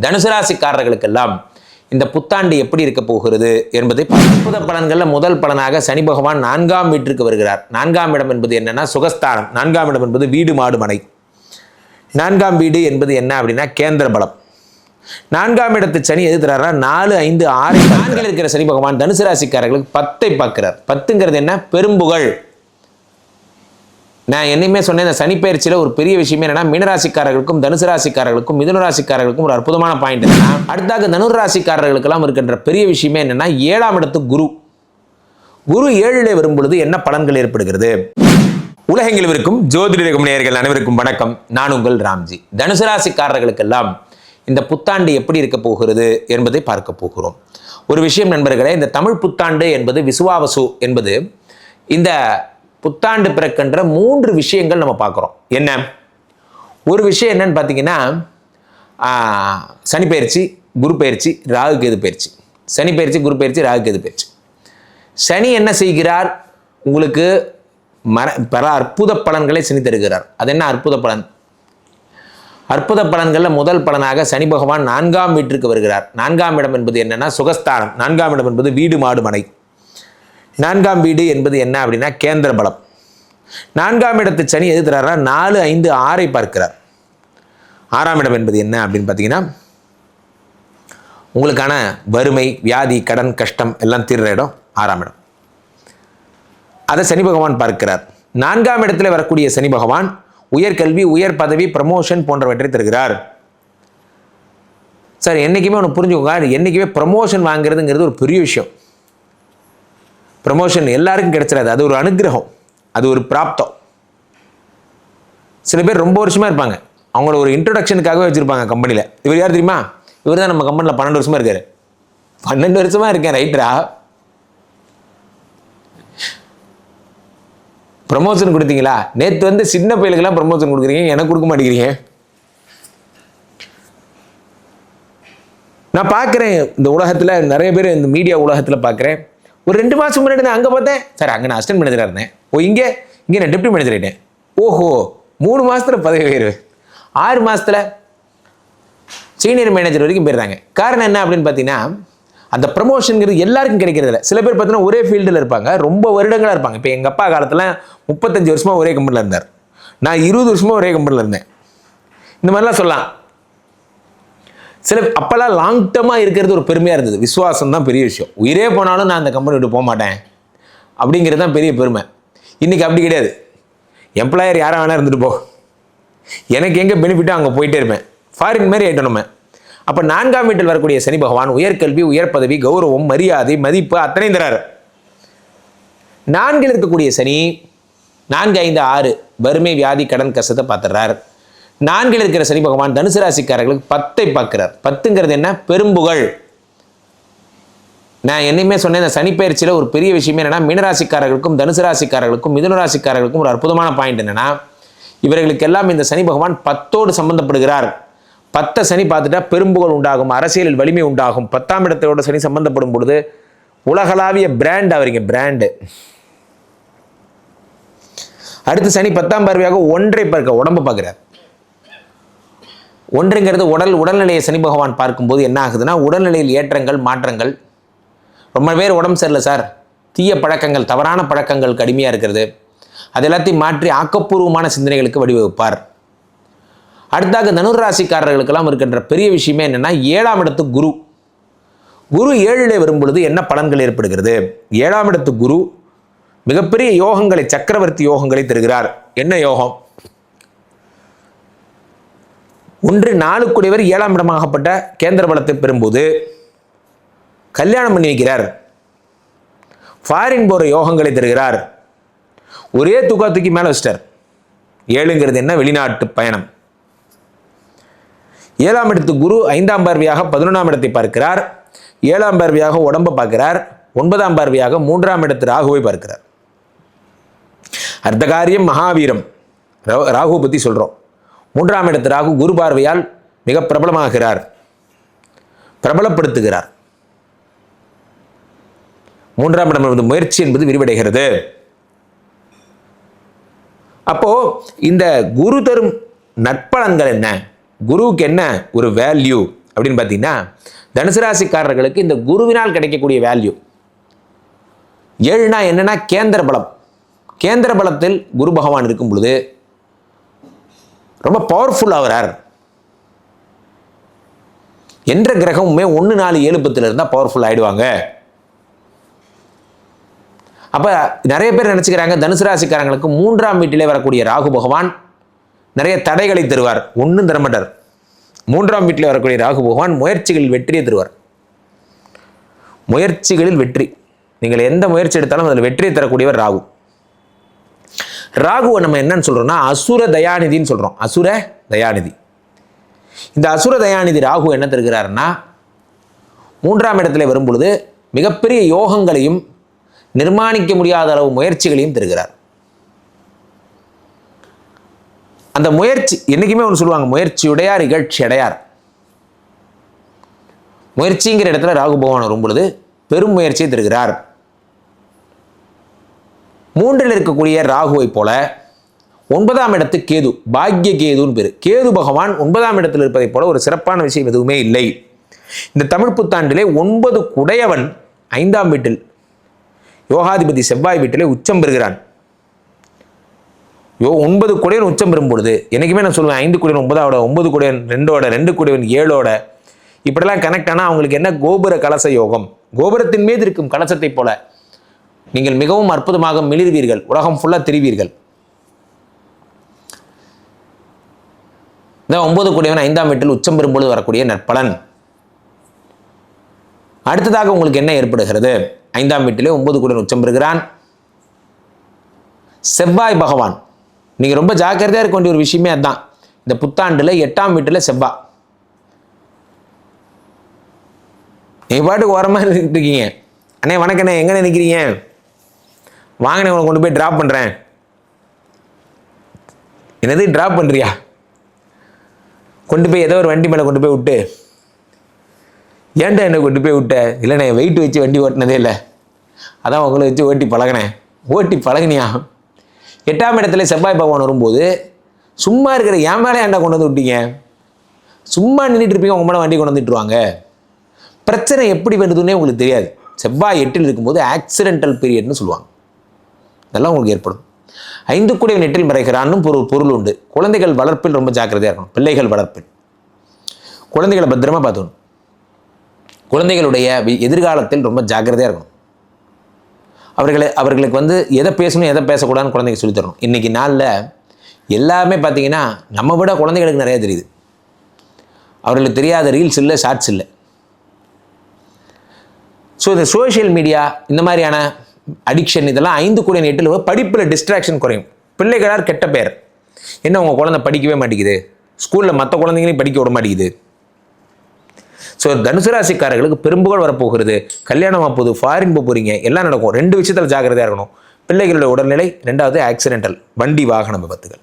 தனுசு ராசிக்காரர்களுக்கெல்லாம் இந்த புத்தாண்டு எப்படி இருக்க போகிறது என்பதை அற்புத பலன்களில் முதல் பலனாக சனி பகவான் நான்காம் வீட்டிற்கு வருகிறார். நான்காம் இடம் என்பது என்னன்னா சுகஸ்தானம். நான்காம் இடம் என்பது வீடு மாடு மனை. நான்காம் வீடு என்பது என்ன அப்படின்னா கேந்திர பலம். நான்காம் இடத்து சனி எது தராரா நாலு ஐந்து ஆறு நான்கில் இருக்கிற சனி பகவான் தனுசு ராசிக்காரர்களுக்கு பத்தை பார்க்கிறார். பத்துங்கிறது என்ன? பெரும்புகழ். நான் என்னையுமே சொன்னேன் இந்த சனிப்பெயர்ச்சியில் ஒரு பெரிய விஷயம் என்னன்னா மீனராசிக்காரர்களுக்கும் தனுசு ராசிக்காரர்களுக்கும் மிதுன ராசிக்காரர்களுக்கும் ஒரு அற்புதமான பாயிண்ட் என்னன்னா அடுத்தாக தனுர் ராசிக்காரர்களுக்கெல்லாம் இருக்கின்ற பெரிய விஷயமே என்னன்னா ஏழாம் இடத்து குரு. குரு ஏழிலே வரும் பொழுது என்ன பலன்கள் ஏற்படுகிறது? உலகெங்கிலும் இருக்கும் ஜோதிடகம் நேயர்கள் அனைவருக்கும் வணக்கம். நான் உங்கள் ராம்ஜி. தனுசு ராசிக்காரர்களுக்கெல்லாம் இந்த புத்தாண்டு எப்படி இருக்க போகிறது என்பதை பார்க்க போகிறோம். ஒரு விஷயம் நண்பர்களே இந்த தமிழ் புத்தாண்டு என்பது விசுவாவசு என்பது இந்த புத்தாண்டு பிறக்கின்ற மூன்று விஷயங்கள் நம்ம பார்க்குறோம். என்ன? ஒரு விஷயம் என்னன்னு பார்த்தீங்கன்னா சனி பயிற்சி குரு பயிற்சி ராகு கேது பயிற்சி. சனி பயிற்சி குரு பயிற்சி ராகு கேது பயிற்சி. சனி என்ன செய்கிறார்? உங்களுக்கு மர பல அற்புத பலன்களை சனி தருகிறார். அது என்ன அற்புத பலன்? அற்புத பலன்களில் முதல் பலனாக சனி பகவான் நான்காம் வீட்டிற்கு வருகிறார். நான்காம் இடம் என்பது என்னென்னா சுகஸ்தானம். நான்காம் இடம் என்பது வீடு மாடு மனை. நான்காம் வீடு என்பது என்ன அப்படின்னா கேந்திர பலம். நான்காம் இடத்து சனி எது தராரா நாலு ஐந்து ஆறை பார்க்கிறார். ஆறாம் இடம் என்பது என்ன அப்படின்னு பார்த்தீங்கன்னா உங்களுக்கான வறுமை வியாதி கடன் கஷ்டம் எல்லாம் தீர்ற இடம் ஆறாம் இடம். அதை சனி பகவான் பார்க்கிறார். நான்காம் இடத்துல வரக்கூடிய சனி பகவான் உயர்கல்வி உயர் பதவி ப்ரமோஷன் போன்றவற்றை தருகிறார். சார் என்றைக்குமே ஒன்று புரிஞ்சுக்கோங்க. என்றைக்குமே ப்ரமோஷன் வாங்குறதுங்கிறது ஒரு பெரிய விஷயம். ப்ரமோஷன் எல்லாருக்கும் கிடைச்சிடாது அது ஒரு அனுகிரகம். அது ஒரு பிராப்தம். சில பேர் ரொம்ப வருஷமாக இருப்பாங்க. அவங்கள ஒரு இன்ட்ரொடக்ஷனுக்காகவே வச்சுருப்பாங்க கம்பெனியில் இவர் யார் தெரியுமா? இவர் தான் நம்ம கம்பெனியில் பன்னெண்டு வருஷமாக இருக்கார். பன்னெண்டு வருஷமாக இருக்கேன் ரைட்டரா ப்ரமோஷன் கொடுத்தீங்களா? நேற்று வந்து சின்ன பையலுக்கெல்லாம் ப்ரமோஷன் கொடுக்குறீங்க. எனக்கு கொடுக்க மாட்டேங்கிறீங்க. நான் பார்க்குறேன் இந்த உலகத்தில் நிறைய பேர் இந்த மீடியா உலகத்தில் பார்க்குறேன் ஒரு ரெண்டு மாதம் முன்னாடி நான் அங்கே பார்த்தேன். சார் அங்கே நான் அசிஸ்டன்ட் மேனேஜராக இருந்தேன். ஓ இங்கே? இங்கே நான் டெப்டி மேனேஜர் ஆகிட்டேன் ஓஹோ மூணு மாதத்தில் பதவி உயர்வு. ஆறு மாதத்தில் சீனியர் மேனேஜர் வரைக்கும் போயிடுறாங்க காரணம் என்ன அப்படின்னு பார்த்தீங்கன்னா அந்த ப்ரமோஷனுங்கிறது எல்லாருக்கும் கிடைக்கிறதில்ல. சில பேர் பார்த்தீங்கன்னா ஒரே ஃபீல்டில் இருப்பாங்க. ரொம்ப வருடங்களாக இருப்பாங்க. இப்போ எங்கள் அப்பா காலத்தில் முப்பத்தஞ்சு வருஷமாக ஒரே கம்பெனியில் இருந்தார். நான் இருபது வருஷமாக ஒரே கம்பெனியில் இருந்தேன். இந்த மாதிரிலாம் சொல்லலாம். சில அப்போல்லாம் லாங் டேர்மாக இருக்கிறது ஒரு பெருமையாக இருந்தது. விசுவாசம் தான் பெரிய விஷயம். உயிரே போனாலும் நான் அந்த கம்பெனி விட்டு போக மாட்டேன் அப்படிங்கிறது தான் பெரிய பெருமை. இன்றைக்கி அப்படி கிடையாது. எம்ப்ளாயர் யாராக வேணா இருந்துட்டு போ. எனக்கு எங்கே பெனிஃபிட்டோ அங்கே போயிட்டே இருப்பேன். ஃபாரின் மாதிரி ஆகிட்டோம் நம்ம. அப்போ நான்காம் வீட்டில் வரக்கூடிய சனி பகவான் உயர்கல்வி உயர் பதவி கௌரவம் மரியாதை மதிப்பு அத்தனையும் தராரு. நான்கில் இருக்கக்கூடிய சனி நான்கு ஐந்து ஆறு வறுமை வியாதி கடன் கஷ்டத்தை பார்த்துறார் நான்கில் இருக்கிற சனி பகவான் தனுசு ராசிக்காரர்களுக்கு பத்தை பார்க்கிறார். பத்துங்கிறது என்ன? பெரும்புகழ் நான் என்னையுமே சொன்னேன் இந்த சனிப்பெயர்ச்சியில் ஒரு பெரிய விஷயமே என்னென்னா மீனராசிக்காரர்களுக்கும் தனுசு ராசிக்காரர்களுக்கும் மிதுன ராசிக்காரர்களுக்கும் ஒரு அற்புதமான பாயிண்ட் என்னன்னா இவர்களுக்கெல்லாம் இந்த சனி பகவான் பத்தோடு சம்பந்தப்படுகிறார். பத்தை சனி பார்த்துட்டா பெரும்புகழ் உண்டாகும் அரசியலில் வலிமை உண்டாகும். பத்தாம் இடத்தோட சனி சம்பந்தப்படும் பொழுது உலகளாவிய பிராண்ட் அவரிங்க பிராண்டு அடுத்து சனி பத்தாம் பார்வையாக ஒன்றை பார்க்க உடம்பு பார்க்குறார். ஒன்றுங்கிறது உடல் உடல்நிலையை சனி பகவான் பார்க்கும்போது என்ன ஆகுதுன்னா உடல்நிலையில் ஏற்றங்கள் மாற்றங்கள். ரொம்ப பேர் உடம்பு சரியில்லை சார். தீய பழக்கங்கள் தவறான பழக்கங்கள் கடுமையாக இருக்கிறது. அது எல்லாத்தையும் மாற்றி ஆக்கப்பூர்வமான சிந்தனைகளுக்கு வடிவகுப்பார் அடுத்தாக தனுர் ராசிக்காரர்களுக்கெல்லாம் இருக்கின்ற பெரிய விஷயமே என்னன்னா ஏழாம் இடத்து குரு. குரு ஏழிலே வரும் பொழுது என்ன பலன்கள் ஏற்படுகிறது? ஏழாம் இடத்து குரு மிகப்பெரிய யோகங்களை சக்கரவர்த்தி யோகங்களை தருகிறார். என்ன யோகம்? ஒன்று நாளுக்குடையவர் ஏழாம் இடமாகப்பட்ட கேந்திர பலத்தை பெறும்போது கல்யாணம் பண்ணி வைக்கிறார். ஃபாரின் போகிற யோகங்களை தருகிறார். ஒரே தூக்கா தூக்கி மேலே வச்சிட்டார். ஏழுங்கிறது என்ன? வெளிநாட்டு பயணம். ஏழாம் இடத்து குரு ஐந்தாம் பார்வையாக பதினொன்றாம் இடத்தை பார்க்கிறார். ஏழாம் பார்வையாக உடம்பை பார்க்கிறார். ஒன்பதாம் பார்வையாக மூன்றாம் இடத்து ராகுவை பார்க்கிறார். அர்த்தகாரியம் மகாவீரம். ரா- ராகுவை பற்றி சொல்கிறோம் மூன்றாம் இடத்து ராகு குரு பார்வையால் மிக பிரபலமாகிறார். பிரபலப்படுத்துகிறார். மூன்றாம் இடம் என்பது முயற்சி என்பது விரிவடைகிறது. அப்போ இந்த குரு தரும் நற்பலன்கள் என்ன? குருவுக்கு என்ன ஒரு வேல்யூ அப்படின்னு பார்த்தீங்கன்னா தனுசு ராசிக்காரர்களுக்கு இந்த குருவினால் கிடைக்கக்கூடிய வேல்யூ ஏழுனா என்னன்னா கேந்திர பலம். கேந்திர பலத்தில் குரு பகவான் இருக்கும் பொழுது ரொம்ப பவர்ஃபுல் ஆகிறார். என்ற கிரகமுமே ஒன்று நாலு ஏழு பத்தில் இருந்தால் பவர்ஃபுல் ஆயிடுவாங்க. அப்போ நிறைய பேர் நினச்சிக்கிறாங்க தனுசு ராசிக்காரங்களுக்கு மூன்றாம் வீட்டிலே வரக்கூடிய ராகு பகவான் நிறைய தடைகளை தருவார். ஒன்றும் தரமாட்டார். மூன்றாம் வீட்டில் வரக்கூடிய ராகு பகவான் முயற்சிகளில் வெற்றியை தருவார். முயற்சிகளில் வெற்றி. நீங்கள் எந்த முயற்சி எடுத்தாலும் அதில் வெற்றியை தரக்கூடியவர் ராகு. ராகுவை நம்ம என்னன்னு சொல்கிறோம்னா அசுர தயாநிதின்னு சொல்கிறோம் அசுர தயாநிதி. இந்த அசுர தயாநிதி ராகு என்ன தருகிறாருன்னா மூன்றாம் இடத்துல வரும் பொழுது மிகப்பெரிய யோகங்களையும் நிர்மாணிக்க முடியாத அளவு முயற்சிகளையும் தருகிறார். அந்த முயற்சி என்றைக்குமே ஒன்று சொல்லுவாங்க முயற்சியுடையார் இகழ்ச்சி அடையார். முயற்சிங்கிற இடத்துல ராகு பகவான் வரும்பொழுது பெரும் முயற்சியை தருகிறார். மூன்றில் இருக்கக்கூடிய ராகுவை போல ஒன்பதாம் இடத்து கேது பாக்ய கேதுன்னு பேர். கேது பகவான் ஒன்பதாம் இடத்தில் இருப்பதைப் போல ஒரு சிறப்பான விஷயம் எதுவுமே இல்லை. இந்த தமிழ் புத்தாண்டிலே ஒன்பது குடையவன் ஐந்தாம் வீட்டில் யோகாதிபதி செவ்வாய் வீட்டிலே உச்சம் பெறுகிறான். யோ ஒன்பது குடையன் உச்சம் பெறும் பொழுது என்றைக்குமே நான் சொல்லுவேன் ஐந்து குடையன் ஒன்பதாவோட ஒன்பது குடையன் ரெண்டோட ரெண்டு குடையன் ஏழோட. இப்படிலாம் கனெக்ட் ஆனால் அவங்களுக்கு என்ன கோபுர கலச யோகம்? கோபுரத்தின் மீது இருக்கும் கலசத்தைப் போல. நீங்கள் மிகவும் அற்புதமாக மிளிர்வீர்கள். உலகம் ஃபுல்லாக திரிவீர்கள். இந்த ஒன்பது கூடியவன் ஐந்தாம் வீட்டில் உச்சம் பெறும்பொழுது வரக்கூடிய நற்பலன். அடுத்ததாக உங்களுக்கு என்ன ஏற்படுகிறது? ஐந்தாம் வீட்டிலே ஒன்பது கூடியவன் உச்சம் பெறுகிறான். செவ்வாய் பகவான். நீங்கள் ரொம்ப ஜாக்கிரதையாக இருக்க வேண்டிய ஒரு விஷயமே அதுதான் இந்த புத்தாண்டில் எட்டாம் வீட்டில் செவ்வாய் நீ பாட்டுக்கு ஓரமாக இருந்துட்டு இருக்கீங்க. அண்ணே வணக்கண்ணே எங்கே நினைக்கிறீங்க? வாங்கண்ணே உங்களை கொண்டு போய் ட்ராப் பண்ணுறேன் என்னது ட்ராப் பண்ணுறியா கொண்டு போய் ஏதோ ஒரு வண்டி மேலே கொண்டு போய் விட்டு. ஏன்டா என்னை கொண்டு போய் விட்ட? இல்லைண்ணே வெயிட் வச்சு வண்டி ஓட்டினதே இல்லை. அதான் உங்களை வச்சு ஓட்டி பழகினேன். ஓட்டி பழகினியா? எட்டாம் இடத்துல செவ்வாய் பகவான் வரும்போது சும்மா இருக்கிற என் மேலே ஏன்டா கொண்டு வந்து விட்டீங்க? சும்மா நின்றுட்டு இருப்பீங்க உங்க மேலே வண்டி கொண்டு வந்துட்டுருவாங்க பிரச்சனை எப்படி வருதுன்னே உங்களுக்கு தெரியாது. செவ்வாய் எட்டில் இருக்கும்போது ஆக்சிடென்டல் பீரியட்னு சொல்லுவாங்க. இதெல்லாம் உங்களுக்கு ஏற்படும். ஐந்து கூடிய நெற்றில் மறைகிறான்னு ஒரு பொருள் உண்டு. குழந்தைகள் வளர்ப்பில் ரொம்ப ஜாக்கிரதையாக இருக்கணும். பிள்ளைகள் வளர்ப்பில். குழந்தைகளை பத்திரமா பார்த்துக்கணும். குழந்தைகளுடைய எதிர்காலத்தில் ரொம்ப ஜாக்கிரதையாக இருக்கணும். அவர்களை அவர்களுக்கு வந்து எதை பேசணும் எதை பேசக்கூடாதுன்னு குழந்தைங்க சொல்லித்தரணும் இன்றைக்கி நாளில் எல்லாமே பார்த்தீங்கன்னா நம்ம விட குழந்தைகளுக்கு நிறையா தெரியுது. அவர்களுக்கு தெரியாத ரீல்ஸ் இல்லை ஷார்ட்ஸ் இல்லை. ஸோ இந்த சோஷியல் மீடியா இந்த மாதிரியான அடிக்ஷன் இதெல்லாம் ஐந்து கூட எட்டில் படிப்பில் டிஸ்ட்ராக்ஷன் குறையும். பிள்ளைகளார் கெட்ட பேர் என்ன உங்கள் குழந்தை படிக்கவே மாட்டேங்குது? ஸ்கூலில் மற்ற குழந்தைங்களையும் படிக்க விட மாட்டேங்குது. ஸோ தனுசு ராசிக்காரர்களுக்கு பெரும்புகள் வரப்போகிறது. கல்யாணம் போகுது ஃபாரின் போக போகிறீங்க எல்லாம் நடக்கும். ரெண்டு விஷயத்தில் ஜாக்கிரதையாக இருக்கணும். பிள்ளைகளுடைய உடல்நிலை ரெண்டாவது ஆக்சிடென்டல் வண்டி வாகன விபத்துகள்.